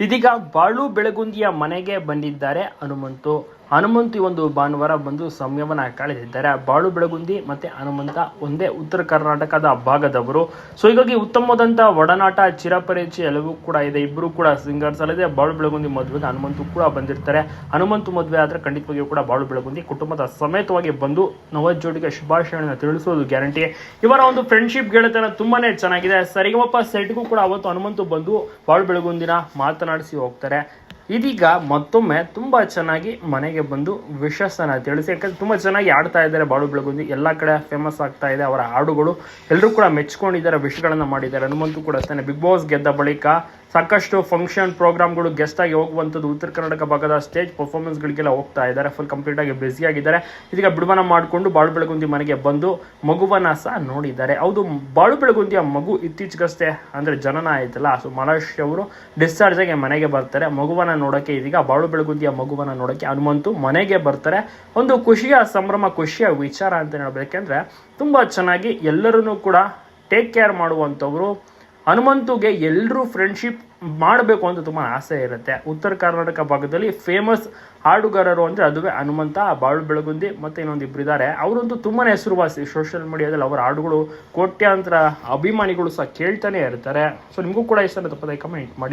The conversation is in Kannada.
ಇದೀಗ ಬಾಳು ಬೆಳಗುಂದಿಯ ಮನೆಗೆ ಬಂದಿದ್ದಾರೆ ಹನುಮಂತು. ಹನುಮಂತು ಒಂದು ಭಾನುವಾರ ಬಂದು ಸಂಯಮನ ಕಳೆದಿದ್ದಾರೆ ಬಾಳು ಬೆಳಗುಂದಿ ಮತ್ತೆ ಹನುಮಂತ ಒಂದೇ ಉತ್ತರ ಕರ್ನಾಟಕದ ಭಾಗದವರು. ಸೊ ಹೀಗಾಗಿ ಉತ್ತಮವಾದಂಥ ಒಡನಾಟ, ಚಿರಪರಿಚಿ ಎಲ್ಲವೂ ಕೂಡ ಇದೆ. ಇಬ್ಬರು ಕೂಡ ಸಿಂಗರ್ಸ್ ಅಲ್ಲದೆ ಬಾಳು ಬೆಳಗುಂದಿ ಮದುವೆಗೆ ಹನುಮಂತು ಕೂಡ ಬಂದಿರ್ತಾರೆ. ಹನುಮಂತು ಮದುವೆ ಆದರೆ ಖಂಡಿತವಾಗಿಯೂ ಕೂಡ ಬಾಳು ಬೆಳಗುಂದಿ ಕುಟುಂಬದ ಸಮೇತವಾಗಿ ಬಂದು ನವ ಜೋಡಿಗೆ ಶುಭಾಶಯಗಳನ್ನು ತಿಳಿಸೋದು ಗ್ಯಾರಂಟಿ ಇವರ ಒಂದು ಫ್ರೆಂಡ್ಶಿಪ್ ಗೆಳೆತನ ತುಂಬಾನೇ ಚೆನ್ನಾಗಿದೆ. ಸರಿಗಮಪ್ಪ ಸೆಟ್ಗೂ ಕೂಡ ಅವತ್ತು ಹನುಮಂತು ಬಂದು ಬಾಳು ಬೆಳಗುಂದಿನ ಮಾತನಾಡಿಸಿ ಹೋಗ್ತಾರೆ. ಇದೀಗ ಮತ್ತೊಮ್ಮೆ ತುಂಬಾ ಚೆನ್ನಾಗಿ ಮನೆಗೆ ಬಂದು ವಿಶ್ವಾಸನ ತಿಳಿಸಿ ಯಾಕಂದ್ರೆ ತುಂಬಾ ಚೆನ್ನಾಗಿ ಆಡ್ತಾ ಇದ್ದಾರೆ ಬಾಳು ಬೆಳಗುಂದಿ. ಎಲ್ಲ ಕಡೆ ಫೇಮಸ್ ಆಗ್ತಾ ಇದೆ ಅವರ ಹಾಡುಗಳು. ಎಲ್ಲರೂ ಕೂಡ ಮೆಚ್ಕೊಂಡಿದ್ದಾರೆ ವಿಶ್ಗಳನ್ನು ಮಾಡಿದ್ದಾರೆ. ಹನುಮಂತು ಕೂಡ ಅಷ್ಟೇ ಬಿಗ್ ಬಾಸ್ ಗೆದ್ದ ಬಳಿಕ ಸಾಕಷ್ಟು ಫಂಕ್ಷನ್ ಪ್ರೋಗ್ರಾಮ್ಗಳು ಗೆಸ್ಟ್ ಆಗಿ ಹೋಗುವಂಥದ್ದು ಉತ್ತರ ಕರ್ನಾಟಕ ಭಾಗದ ಸ್ಟೇಜ್ ಪರ್ಫಾರ್ಮೆನ್ಸ್ಗಳಿಗೆಲ್ಲ ಹೋಗ್ತಾ ಇದ್ದಾರೆ ಫುಲ್ ಕಂಪ್ಲೀಟ್ ಆಗಿ ಬ್ಯುಸಿ ಆಗಿದ್ದಾರೆ. ಇದೀಗ ಬಿಡುವನ ಮಾಡಿಕೊಂಡು ಬಾಳು ಬೆಳಗುಂದಿ ಮನೆಗೆ ಬಂದು ಮಗುವನ್ನು ಸಹ ನೋಡಿದ್ದಾರೆ. ಹೌದು ಬಾಳು ಬೆಳಗುಂದಿಯ ಮಗು ಇತ್ತೀಚೆಗಷ್ಟೇ ಅಂದರೆ ಜನನ ಆಯ್ತಲ್ಲ ಸೊ ಮಹಾರಾಷ್ಟ್ರ ಅವರು ಡಿಸ್ಚಾರ್ಜ್ ಆಗಿ ಮನೆಗೆ ಬರ್ತಾರೆ. ಮಗುವನ್ನು ನೋಡಕ್ಕೆ ಇದೀಗ ಬಾಳು ಬೆಳಗುಂದಿಯ ಮಗುವನ್ನು ನೋಡಕ್ಕೆ ಹನುಮಂತು ಮನೆಗೆ ಬರ್ತಾರೆ. ಒಂದು ಖುಷಿಯ ಸಂಭ್ರಮ, ಖುಷಿಯ ವಿಚಾರ ಅಂತ ಹೇಳ್ಬೇಕಂದ್ರೆ ತುಂಬಾ ಚೆನ್ನಾಗಿ ಎಲ್ಲರನ್ನೂ ಕೂಡ ಟೇಕ್ ಕೇರ್ ಮಾಡುವಂಥವ್ರು. ಹನುಮಂತುಗೆ ಎಲ್ಲರೂ ಫ್ರೆಂಡ್ಶಿಪ್ ಮಾಡಬೇಕು ಅಂತ ತುಂಬ ಆಸೆ ಇರುತ್ತೆ. ಉತ್ತರ ಕರ್ನಾಟಕ ಭಾಗದಲ್ಲಿ ಫೇಮಸ್ ಹಾಡುಗಾರರು ಅಂದರೆ ಅದುವೇ ಹನುಮಂತ, ಬಾಳು ಬೆಳಗುಂದಿ ಮತ್ತು ಇನ್ನೊಂದು ಇಬ್ಬರು ಇದ್ದಾರೆ ಅವರಂತೂ ತುಂಬಾ ಹೆಸರುವಾಸಿ ಸೋಷಿಯಲ್ ಮೀಡಿಯಾದಲ್ಲಿ ಅವರ ಹಾಡುಗಳು ಕೋಟ್ಯಾಂತರ ಅಭಿಮಾನಿಗಳು ಸಹ ಕೇಳ್ತಾನೆ ಇರ್ತಾರೆ. ಸೊ ನಿಮಗೂ ಕೂಡ ಇಷ್ಟ ತಪ್ಪದೆ ಕಮೆಂಟ್ ಮಾಡಿ.